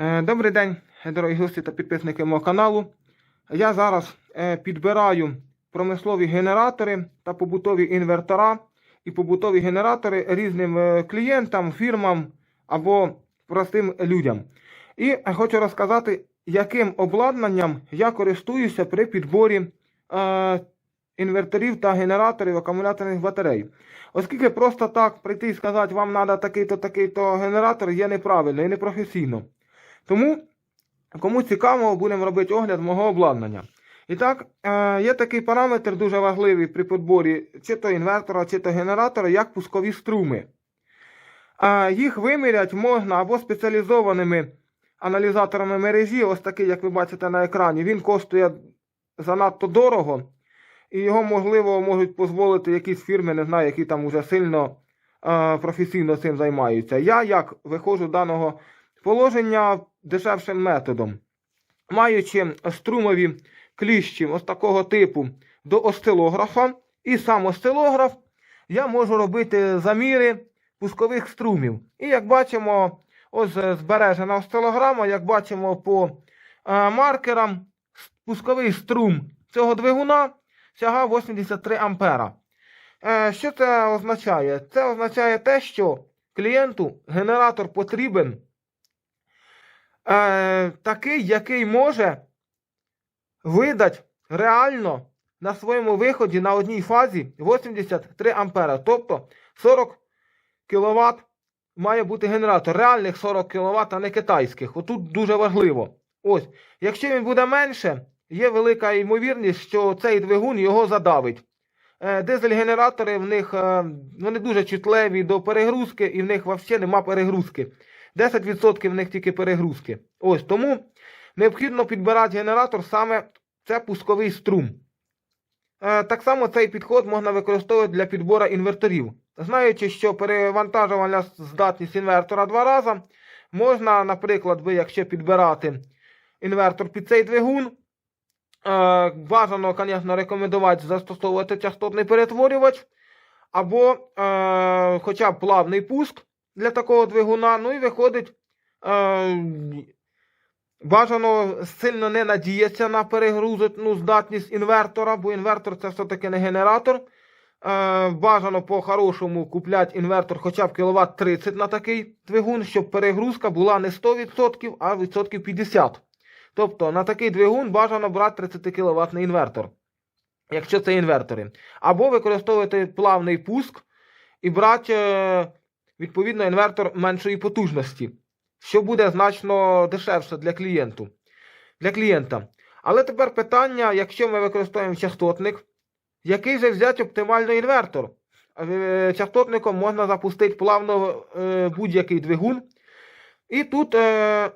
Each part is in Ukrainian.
Е, Добрий день, дорогі гості та підписники мого каналу. Я зараз е, підбираю промислові генератори та побутові інвертора і побутові генератори різним е, клієнтам, фірмам або простим людям. І хочу розказати, яким обладнанням я користуюся при підборі інверторів та генераторів акумуляторних батарей. Оскільки просто так прийти і сказати, вам треба такий-то такий-то генератор, є неправильно і непрофесійно. Тому, кому цікаво, будемо робити огляд мого обладнання. І так, е, є такий параметр дуже важливий при підборі чи то інвертора, чи то генератора, як пускові струми. Е, їх виміряти можна або спеціалізованими аналізаторами мережі, ось такий, як ви бачите на екрані. Він коштує занадто дорого, і його, можливо, можуть дозволити якісь фірми, не знаю, які там уже сильно е, професійно цим займаються. Я як виходжу з даного положення дешевшим методом. Маючи струмові кліщі ось такого типу до осцилографа, і сам осцилограф, я можу робити заміри пускових струмів. І як бачимо, ось збережена осцилограма, як бачимо по е, маркерам, пусковий струм цього двигуна сягав 83 ампера. Е, що це означає? Це означає те, що клієнту генератор потрібен е, такий, який може видати реально на своєму виході на одній фазі 83 ампера. Тобто 40 кВт має бути генератор. Реальних 40 кВт, а не китайських. Отут дуже важливо. Ось, якщо він буде менше, є велика ймовірність, що цей двигун його задавить. Е, Дизель-генератори в них е, вони дуже чутливі до перегрузки, і в них взагалі нема перегрузки. 10% в них тільки перегрузки. Ось тому необхідно підбирати генератор саме це пусковий струм. Е, Так само цей підход можна використовувати для підбору інверторів. Знаючи, що перевантажувальна здатність інвертора два рази, можна, наприклад, ви, якщо підбирати інвертор під цей двигун, е, бажано, звісно, рекомендувати застосовувати частотний перетворювач або е, хоча б плавний пуск для такого двигуна. Ну і виходить, е, бажано сильно не надіятися на перегрузну здатність інвертора, бо інвертор це все-таки не генератор. Е, бажано по-хорошому купляти інвертор хоча б кіловат 30 на такий двигун, щоб перегрузка була не 100%, а відсотків 50%. Тобто на такий двигун бажано брати 30 кВт інвертор, якщо це інвертори. Або використовувати плавний пуск і брати, е, відповідно, інвертор меншої потужності, що буде значно дешевше для клієнту, для клієнта. Але тепер питання, якщо ми використовуємо частотник, який же взяти оптимально інвертор? Е, Частотником можна запустити плавно е, будь-який двигун. І тут е,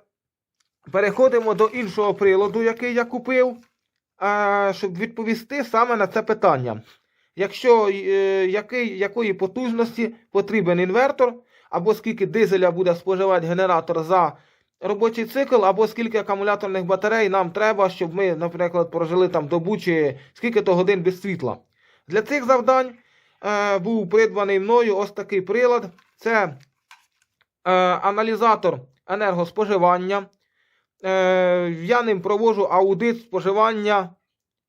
переходимо до іншого приладу, який я купив, щоб відповісти саме на це питання. Якщо е, який, якої потужності потрібен інвертор, або скільки дизеля буде споживати генератор за робочий цикл, або скільки акумуляторних батарей нам треба, щоб ми, наприклад, прожили там добу чи скільки то годин без світла. Для цих завдань е, був придбаний мною ось такий прилад. Це е, аналізатор енергоспоживання. Е, я ним проводжу аудит споживання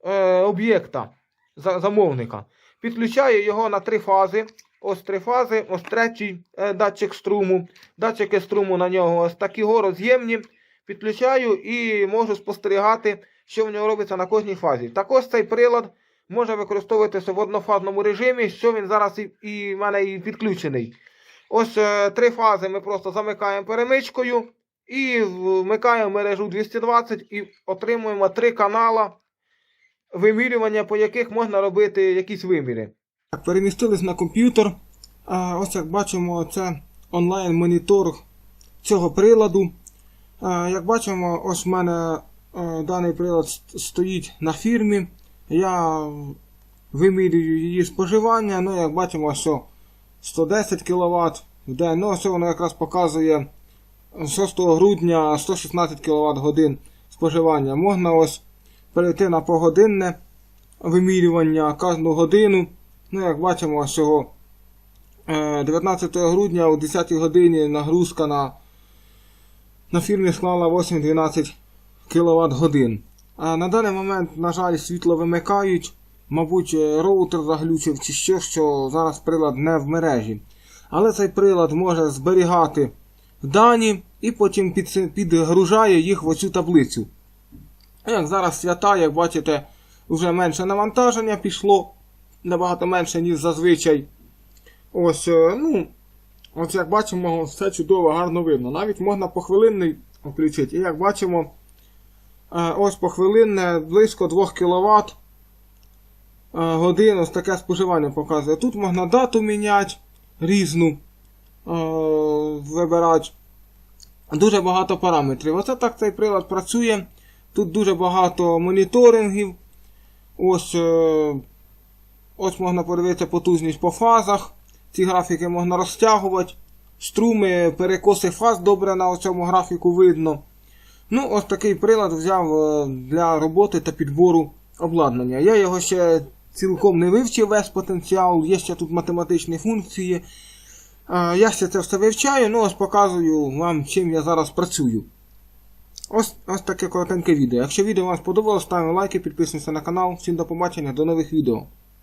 е, об'єкта замовника. Підключаю його на три фази. Ось три фази, ось третій е, датчик струму. Датчики струму на нього ось такі роз'ємні. Підключаю і можу спостерігати, що в нього робиться на кожній фазі. Також цей прилад може використовуватися в однофазному режимі, що він зараз і, і в мене і підключений. Ось е, три фази ми просто замикаємо перемичкою і вмикаємо мережу 220 і отримуємо три канала вимірювання, по яких можна робити якісь виміри. Так, перемістились на комп'ютер. Ось як бачимо, це онлайн-монітор цього приладу. Як бачимо, ось в мене даний прилад стоїть на фірмі. Я вимірюю її споживання. Ну, як бачимо, що 110 кВт в день. Ну, ось воно якраз показує 6 грудня 116 кВт годин споживання. Можна ось перейти на погодинне вимірювання кожну годину. Ну, як бачимо, що е, 19 грудня о 10 годині нагрузка на на фірмі склала 8-12 кВт годин. На даний момент, на жаль, світло вимикають. Мабуть, е, роутер заглючив чи що, що зараз прилад не в мережі. Але цей прилад може зберігати дані і потім підгружає їх в оцю таблицю. Як зараз свята, як бачите, вже менше навантаження пішло, набагато менше, ніж зазвичай. Ось, е, ну, ось як бачимо, все чудово, гарно видно. Навіть можна похвилинний включити. І як бачимо, е, ось похвилинне близько 2 кВт годин, ось таке споживання показує. Тут можна дату міняти різну е, вибирати. Дуже багато параметрів. Оце так цей прилад працює. Тут дуже багато моніторингів. Ось, е, ось можна подивитися потужність по фазах. Ці графіки можна розтягувати. Струми, перекоси фаз добре на цьому графіку видно. Ну, ось такий прилад взяв е, для роботи та підбору обладнання. Я його ще цілком не вивчив весь потенціал, є ще тут математичні функції. Е, Я ще це все вивчаю, ну ось показую вам, чим я зараз працюю. Ось, ось таке коротеньке відео. Якщо відео вам сподобалось, ставимо лайки, підписуємося на канал. Всім до побачення, до нових відео.